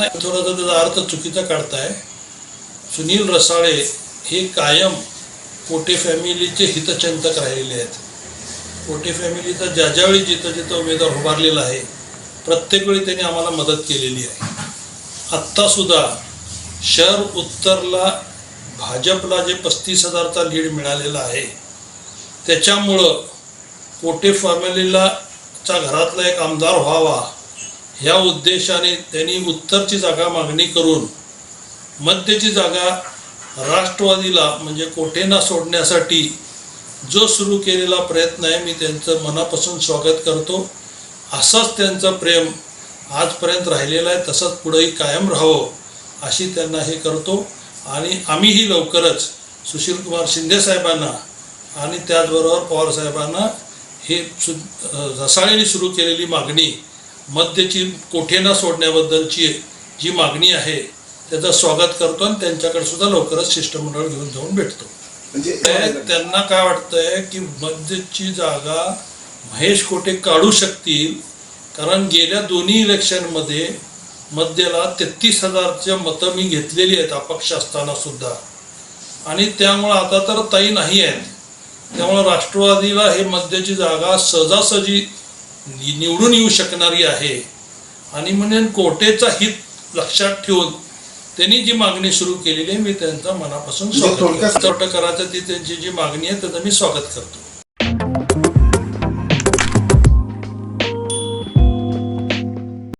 नाही थोडासा त्याचा अर्थ चुकीचा काढताय. सुनील रसाळे हे कायम कोटे फॅमिलीचे हितचिंतक राहिलेले आहेत. कोटे फॅमिलीचा ज्या ज्यावेळी जिथं जिथं उमेदवार उभारलेला आहे प्रत्येक वेळी त्यांनी आम्हाला मदत केलेली आहे. आत्तासुद्धा शहर उत्तरला भाजपला जे पस्तीस हजारचा लीड मिळालेला आहे त्याच्यामुळं कोटे फॅमिलीला चा घरातला एक आमदार व्हावा ह्या उद्देशाने त्यांनी उत्तरची जागा मागणी करून मध्यची जागा राष्ट्रवादीला म्हणजे कोठेना सोडण्यासाठी जो सुरू केलेला प्रयत्न आहे मी त्यांचं मनापासून स्वागत करतो. असंच त्यांचं प्रेम आजपर्यंत राहिलेलं आहे तसंच पुढेही कायम राहावं अशी त्यांना हे करतो. आणि आम्हीही लवकरच सुशीलकुमार शिंदे साहेबांना आणि त्याचबरोबर पवार साहेबांना हे सु रसाळेने सुरू केलेली मागणी मध्यची कोठेना सोडण्याबद्दलची जी मागणी आहे त्याचं स्वागत करतो आणि त्यांच्याकडे सुद्धा लवकरच शिष्टमंडळ घेऊन जाऊन भेटतो. म्हणजे त्यांना काय वाटतंय की मध्यची जागा महेश कोटे काढू शकतील? कारण गेल्या दोन्ही इलेक्शनमध्ये मध्यला तेहतीस हजारच्या मतं मी घेतलेली आहेत अपक्ष असताना सुद्धा. आणि त्यामुळं आता तर ताई नाही आहेत. त्यामुळं राष्ट्रवादीला हे मध्यची जागा सहजासहजी नि- निवडून येऊ शकणारी आहे. आणि म्हणजे कोटेचा हित लक्षात ठेवून त्यांनी जी मागणी सुरू केलेली आहे मी त्यांचा मनापासून म्हणजे स्वागत करायचं ती त्यांची जी मागणी आहे त्याचं मी स्वागत करतो.